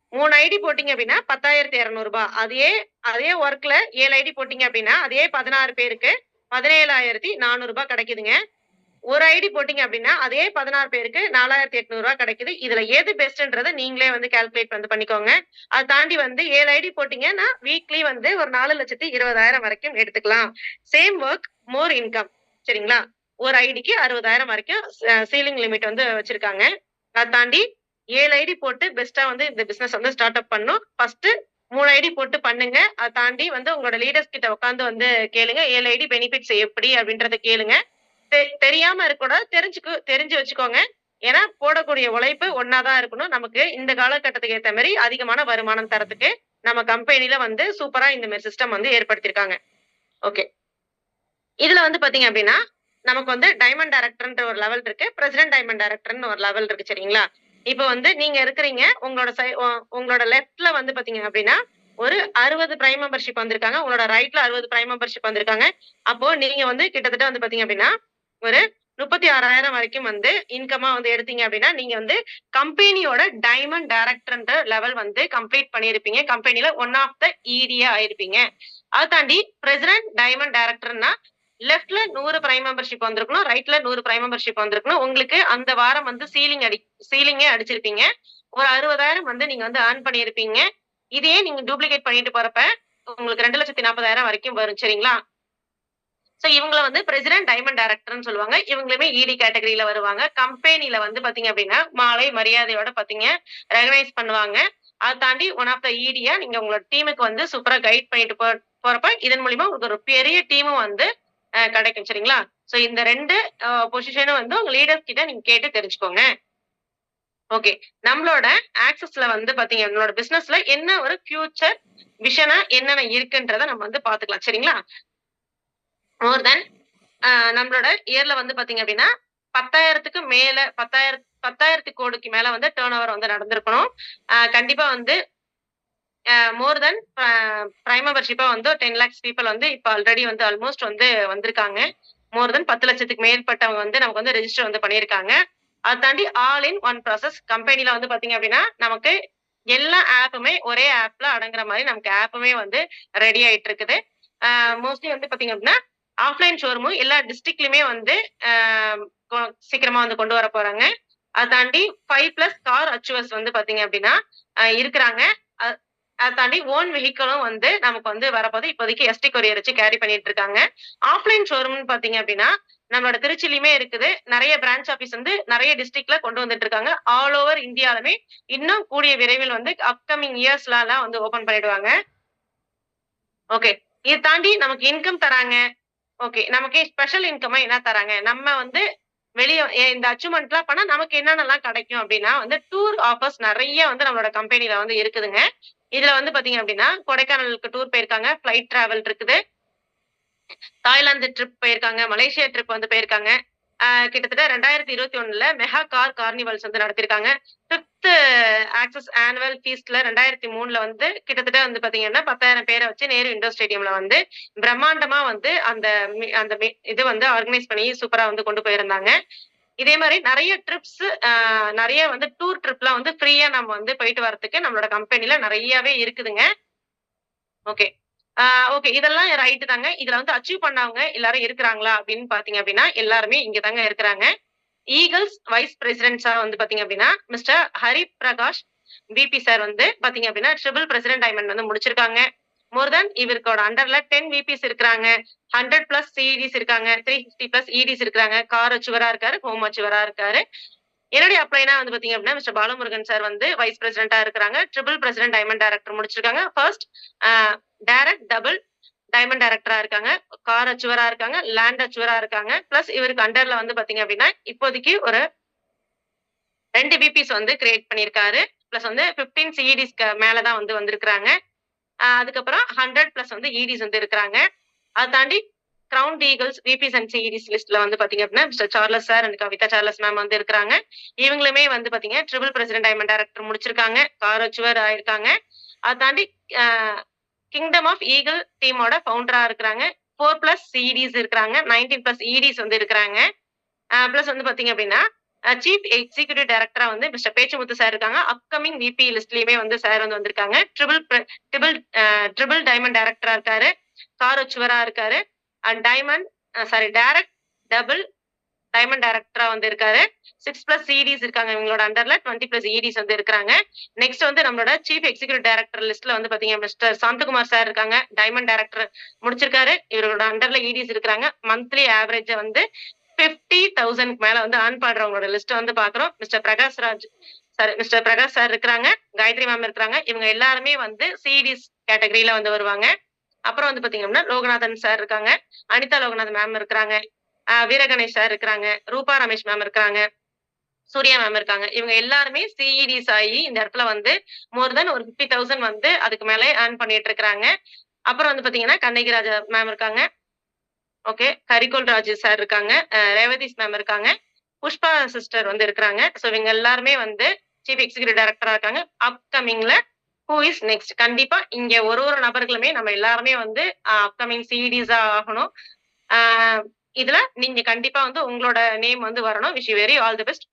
மூணு ஐடி போட்டீங்க அப்படின்னா பத்தாயிரத்தி இரநூறுபா. அதே அதே ஒர்க்ல ஏழு ஐடி போட்டீங்க அப்படின்னா அதே பதினாறு பேருக்கு பதினேழாயிரத்தி நானூறுபா கிடைக்குதுங்க. ஒரு ஐடி போட்டீங்க அப்படின்னா அதே பதினாறு பேருக்கு நாலாயிரத்தி எட்நூறு கிடைக்குது. இதுல எது பெஸ்ட்ன்றதை நீங்களே வந்து கால்குலேட் வந்து பண்ணிக்கோங்க. அதை தாண்டி வந்து ஏழு ஐடி போட்டீங்கன்னா வீக்லி வந்து ஒரு நாலு லட்சத்தி இருபதாயிரம் வரைக்கும் எடுத்துக்கலாம். சேம் ஒர்க் மோர் இன்கம் சரிங்களா? ஒரு ஐடிக்கு அறுபதாயிரம் வரைக்கும் சீலிங் லிமிட் வந்து வச்சிருக்காங்க. அதை தாண்டி ஏழு ஐடி போட்டு பெஸ்டா வந்து இந்த பிசினஸ் வந்து ஸ்டார்ட் அப் பண்ணும். ஃபர்ஸ்ட் மூணு ஐடி போட்டு பண்ணுங்க. அதை தாண்டி வந்து உங்களோட லீடர்ஸ் கிட்ட உட்காந்து வந்து கேளுங்க. ஏழு ஐடி பெனிஃபிட்ஸ் எப்படி அப்படின்றத கேளுங்க. தெரியாம இருக்கக்கூடாது. தெரிஞ்சுக்கு தெரிஞ்சு வச்சுக்கோங்க. ஏன்னா போடக்கூடிய உழைப்பு ஒன்னாதான் இருக்கணும். நமக்கு இந்த காலகட்டத்துக்கு ஏத்த மாதிரி அதிகமான வருமானம் தரத்துக்கு நம்ம கம்பெனில வந்து சூப்பரா இந்த மாதிரி சிஸ்டம் வந்து ஏற்படுத்திருக்காங்க. ஓகே இதுல வந்து பாத்தீங்க அப்படின்னா நமக்கு வந்து டைமண்ட் டைரக்டர்ன்ற ஒரு லெவல் இருக்கு. பிரசிடென்ட் டைமண்ட் டைரக்டர்னு ஒரு லெவல் இருக்கு சரிங்களா? இப்ப வந்து நீங்க இருக்கிறீங்க உங்களோட சை உங்களோட லெஃப்ட்ல வந்து பாத்தீங்க அப்படின்னா ஒரு அறுபது பிரைம் மெம்பர்ஷிப் வந்திருக்காங்க உங்களோட ரைட்ல அறுபது பிரைம் மெம்பர்ஷிப் வந்திருக்காங்க. அப்போ நீங்க வந்து கிட்டத்தட்ட வந்து பாத்தீங்க அப்படின்னா ஒரு முப்பத்தி ஆறாயிரம் வரைக்கும் வந்து இன்கமா வந்து எடுத்தீங்க அப்படின்னா நீங்க வந்து கம்பெனியோட டைமண்ட் டைரக்டர்ன்ற லெவல் வந்து கம்ப்ளீட் பண்ணியிருப்பீங்க. கம்பெனில ஒன் ஆஃப் த இடியா ஆயிருப்பீங்க. அதை தாண்டி பிரசிடென்ட் டைமண்ட் டைரக்டர்னா லெஃப்ட்ல நூறு பிரைம் மெம்பர்ஷிப் வந்திருக்கணும் ரைட்ல நூறு பிரைம் மெம்பர்ஷிப் வந்திருக்கணும். உங்களுக்கு அந்த வாரம் வந்து சீலிங் அடி சீலிங்கே அடிச்சிருப்பீங்க. ஒரு அறுபதாயிரம் வந்து நீங்க வந்து ஏர்ன் பண்ணியிருப்பீங்க. இதையே நீங்க டூப்ளிகேட் பண்ணிட்டு போறப்ப உங்களுக்கு ரெண்டு லட்சத்தி நாற்பதாயிரம் வரைக்கும் வரும் சரிங்களா? சோ இவங்கள வந்து பிரசிடென்ட் டைமண்ட் டைரக்டர்னு சொல்லுவாங்க. இவங்களுமே இடி கேட்டகரியில வருவாங்க. கம்பெனில வந்து பாத்தீங்க அப்படின்னா மாலை மரியாதையோட பாத்தீங்க ரெகனைஸ் பண்ணுவாங்க. அதை தாண்டி ஒன் ஆஃப் த ஈடியா நீங்க உங்களோட டீமுக்கு வந்து சூப்பரா கைட் பண்ணிட்டு போ போறப்ப இதன் மூலியமா உங்களுக்கு ஒரு பெரிய டீமும் வந்து கிடைக்கும் சரிங்களா? சோ இந்த ரெண்டு பொசிஷனும் வந்து உங்க லீடர்ஸ் கிட்ட நீங்க கேட்டு தெரிஞ்சுக்கோங்க. ஓகே நம்மளோட ஆக்சஸ்ல வந்து பாத்தீங்க நம்மளோட பிசினஸ்ல என்ன ஒரு ஃபியூச்சர் விஷனா என்னென்ன இருக்குன்றத நம்ம வந்து பாத்துக்கலாம் சரிங்களா? மோர் தென் நம்மளோட இயர்ல வந்து பாத்தீங்க அப்படின்னா பத்தாயிரத்துக்கு மேல பத்தாயிரம் பத்தாயிரத்து கோடிக்கு மேல வந்து டேர்ன் ஓவர் வந்து நடந்திருக்கணும். கண்டிப்பா வந்து மோர் தென் பிரைம் மெம்பர்ஷிப்பா வந்து டென் லேக்ஸ் பீப்புள் வந்து இப்போ ஆல்ரெடி வந்து ஆல்மோஸ்ட் வந்து வந்திருக்காங்க. மோர் தென் பத்து லட்சத்துக்கு மேற்பட்டவங்க வந்து நமக்கு வந்து ரெஜிஸ்டர் வந்து பண்ணியிருக்காங்க. அதை தாண்டி ஆல் இன் ஒன் ப்ராசஸ் கம்பெனில வந்து பாத்தீங்க அப்படின்னா நமக்கு எல்லா ஆப்புமே ஒரே ஆப்ல அடங்குற மாதிரி நமக்கு ஆப்புமே வந்து ரெடி ஆயிட்டு இருக்குது. மோஸ்ட்லி வந்து பாத்தீங்க அப்படின்னா ஆஃப்லைன் ஷோரூமும் எல்லா டிஸ்ட்ரிக்ட்லயுமே வந்து கொ- சீக்கிரமா வந்து கொண்டு வர போறாங்க. அதை தாண்டி ஃபைவ் பிளஸ் கார் அச்சுவர்ஸ் வந்து பாத்தீங்க அப்படின்னா இருக்கிறாங்க. அதை தாண்டி ஓன் வெஹிக்கிளும் வந்து நமக்கு வந்து வரப்போது இப்போதைக்கு எஸ்டி கொரியர் வச்சு கேரி பண்ணிட்டு இருக்காங்க. ஆஃப்லைன் ஷோரூம்னு பாத்தீங்க அப்படின்னா நம்மளோட திருச்சிலையுமே இருக்குது. நிறைய பிரான்ச் ஆஃபீஸ் வந்து நிறைய டிஸ்ட்ரிக்ட்ல கொண்டு வந்துட்டு இருக்காங்க. ஆல் ஓவர் இந்தியாலுமே இன்னும் கூடிய விரைவில் வந்து அப்கமிங் இயர்ஸ்லாம் எல்லாம் வந்து ஓபன் பண்ணிடுவாங்க. ஓகே இதை தாண்டி நமக்கு இன்கம் தராங்க. ஓகே நமக்கு ஸ்பெஷல் இன்கம் என்ன தராங்க? நம்ம வந்து வெளிய இந்த அச்சீவ்மெண்ட்லாம் பண்ணா நமக்கு என்னென்னலாம் கிடைக்கும் அப்படின்னா வந்து டூர் ஆஃபர்ஸ் நிறைய வந்து நம்மளோட கம்பெனில வந்து இருக்குதுங்க. இதுல வந்து பாத்தீங்க அப்படின்னா கொடைக்கானலுக்கு டூர் போயிருக்காங்க ஃபிளைட் டிராவல் இருக்குது. தாய்லாந்து ட்ரிப் போயிருக்காங்க மலேசியா ட்ரிப் வந்து போயிருக்காங்க. கிட்டத்தட்ட ரெண்டாயிரத்தி இருபத்தி ஒண்ணுல மெகா கார் கார்னிவல்ஸ் வந்து நடத்திருக்காங்க. ஃபிஃப்த் ஆக்சஸ் ஆனுவல் ஃபீஸ்ட்ல ரெண்டாயிரத்தி மூணுல வந்து கிட்டத்தட்ட வந்து பாத்தீங்கன்னா பத்தாயிரம் பேரை வச்சு நேரு இண்டோர் ஸ்டேடியம்ல வந்து பிரம்மாண்டமா வந்து அந்த மி- அந்த இது வந்து ஆர்கனைஸ் பண்ணி சூப்பரா வந்து கொண்டு போயிருந்தாங்க. இதே மாதிரி நிறைய ட்ரிப்ஸ் நிறைய வந்து டூர் ட்ரிப்லாம் வந்து ஃப்ரீயா நம்ம வந்து போயிட்டு வரதுக்கு நம்மளோட கம்பெனில நிறையவே இருக்குதுங்க. ஓகே. ஓகே இதெல்லாம் ரைட்டு தாங்க. இதுல வந்து அச்சீவ் பண்ணவங்க எல்லாரும் இருக்கிறாங்களா அப்படின்னு பாத்தீங்க அப்படின்னா எல்லாருமே இங்க தாங்க இருக்கிறாங்க. ஈகிள்ஸ் வைஸ் பிரசிடென்ட்ஸா வந்து பாத்தீங்க அப்படின்னா mister Hari Prakash PP sir வந்து பாத்தீங்க அப்படின்னா ட்ரிபிள் பிரசிடென்ட் டைமண்ட் வந்து முடிச்சிருக்காங்க. மோர் தென் இவருக்கோட அண்டர்ல டென் விபிஸ் இருக்கிறாங்க. ஹண்ட்ரட் பிளஸ் சிஇடிஸ் இருக்காங்க. த்ரீ ஃபிஃப்டி பிளஸ் இடிஸ் இருக்காங்க கார் அச்சுவரா இருக்காரு ஹோம் அச்சுவரா இருக்காரு. என்னுடைய அப்ளைனா வந்து பாத்தீங்க அப்படின்னா மிஸ்டர் பாலமுருகன் சார் வந்து வைஸ் பிரசிடென்டா இருக்கிறாங்க. ட்ரிபிள் பிரசிடென்ட் டைமண்ட் டைரக்டர் முடிச்சிருக்காங்க. ஃபர்ஸ்ட் டைரக்ட் டபுள் டைமண்ட் டைரக்டரா இருக்காங்க. கார் அச்சுவரா இருக்காங்க. லேண்ட் அச்சுவரா இருக்காங்க. பிளஸ் இவருக்கு அண்டர்ல வந்து பாத்தீங்க அப்படின்னா இப்போதைக்கு ஒரு ரெண்டு பிபிஸ் வந்து கிரியேட் பண்ணியிருக்காரு பிளஸ் வந்து பிப்டீன் சிஇடிஸ்க்கு மேலதான் வந்து வந்திருக்கிறாங்க. அதுக்கப்புறம் ஹண்ட்ரட் பிளஸ் வந்து e இடிஸ் வந்து இருக்கிறாங்க. அதை தாண்டி ground eagles VPs and CEDs லிஸ்ட்ல வந்து பாத்தீங்க அப்படின்னா mister Charles sir and Kavitha Charles ma'am வந்து இருக்கிறாங்க. இவங்களுமே வந்து பாத்தீங்க ட்ரிபிள் பிரசிடென்ட் டைமண்ட் டைரக்டர் முடிச்சிருக்காங்க. கார் அச்சுவர் ஆயிருக்காங்க. அதை தாண்டி கிங்டம் ஆஃப் ஈகிள் டீமோட ஃபவுண்டரா இருக்கிறாங்க. ஃபோர் பிளஸ் சிஇடிஸ் இருக்கிறாங்க. நைன்டீன் பிளஸ் இடிஸ் வந்து இருக்கிறாங்க. பிளஸ் வந்து பாத்தீங்க அப்படின்னா சீஃப் எக்ஸிகூட்டிவ் டைரக்டரா வந்து மிஸ்டர் பேச்சுமுத்து சார் இருக்காங்க. அப்கமிங் விபி லிஸ்ட்லயுமே வந்து சார் வந்து வந்திருக்காங்க. ட்ரிபிள் ட்ரிபிள் ட்ரிபிள் டைமண்ட் டைரக்டரா இருக்காரு. கார் அச்சுவரா இருக்காரு. And diamond sorry direct double diamond டைரக்டரா வந்து இருக்காரு. சிக்ஸ் பிளஸ் இடிஸ் இருக்காங்க இவங்களோட அண்டர்ல டுவெண்ட்டி பிளஸ் இடிஸ் வந்து இருக்காங்க நெக்ஸ்ட் வந்து நம்மளோட சீஃப் எக்ஸிகூட்டிவ் டைரக்டர் லிஸ்ட்ல வந்து பாத்தீங்கன்னா மிஸ்டர் சாந்தகுமார் சார் இருக்காங்க. டைமண்ட் டைரக்டர் முடிச்சிருக்காரு. இவரோட அண்டர்ல இடிஸ் இருக்காங்க மந்த்லி ஆவரேஜ் வந்து பிப்டி தௌசண்ட்க்கு மேல வந்து ஆன் பண்றவங்களோட லிஸ்ட் வந்து பாக்குறோம். Mister Prakash Raj sir mister Prakash sir இருக்கிறாங்க. காயத்ரி மேம் இருக்கிறாங்க. இவங்க எல்லாருமே வந்து சிடிஸ் கேட்டகரியில வந்து வருவாங்க. அப்புறம் வந்து பாத்தீங்கன்னா லோகநாதன் சார் இருக்காங்க. அனிதா லோகநாதன் மேம் இருக்கிறாங்க. வீரகணேஷ் சார் இருக்கிறாங்க ரூபா ரமேஷ் மேம் இருக்கிறாங்க சூர்யா மேம் இருக்காங்க. இவங்க எல்லாருமே சிஇடிஸ் ஆகி இந்த இடத்துல வந்து மோர் தென் ஒரு ஃபிஃப்டி தௌசண்ட் வந்து அதுக்கு மேலே ஏர்ன் பண்ணிட்டு இருக்கிறாங்க. அப்புறம் வந்து பாத்தீங்கன்னா கண்ணகி ராஜா மேம் இருக்காங்க. ஓகே கரிகோல் ராஜு சார் இருக்காங்க. அஹ் ரேவதிஸ் மேம் இருக்காங்க. புஷ்பா சிஸ்டர் வந்து இருக்கிறாங்க. ஸோ இவங்க எல்லாருமே வந்து சீஃப் எக்ஸிகூட்டிவ் டைரக்டரா இருக்காங்க. அப்கமிங்ல ஹூ இஸ் நெக்ஸ்ட் கண்டிப்பா இங்க ஒரு ஒரு நபர்களுமே நம்ம எல்லாருமே வந்து அப்கமிங் சிஇடிஸா ஆகணும். இதுல நீங்க கண்டிப்பா வந்து உங்களோட நேம் வந்து வரணும். Wish very all the best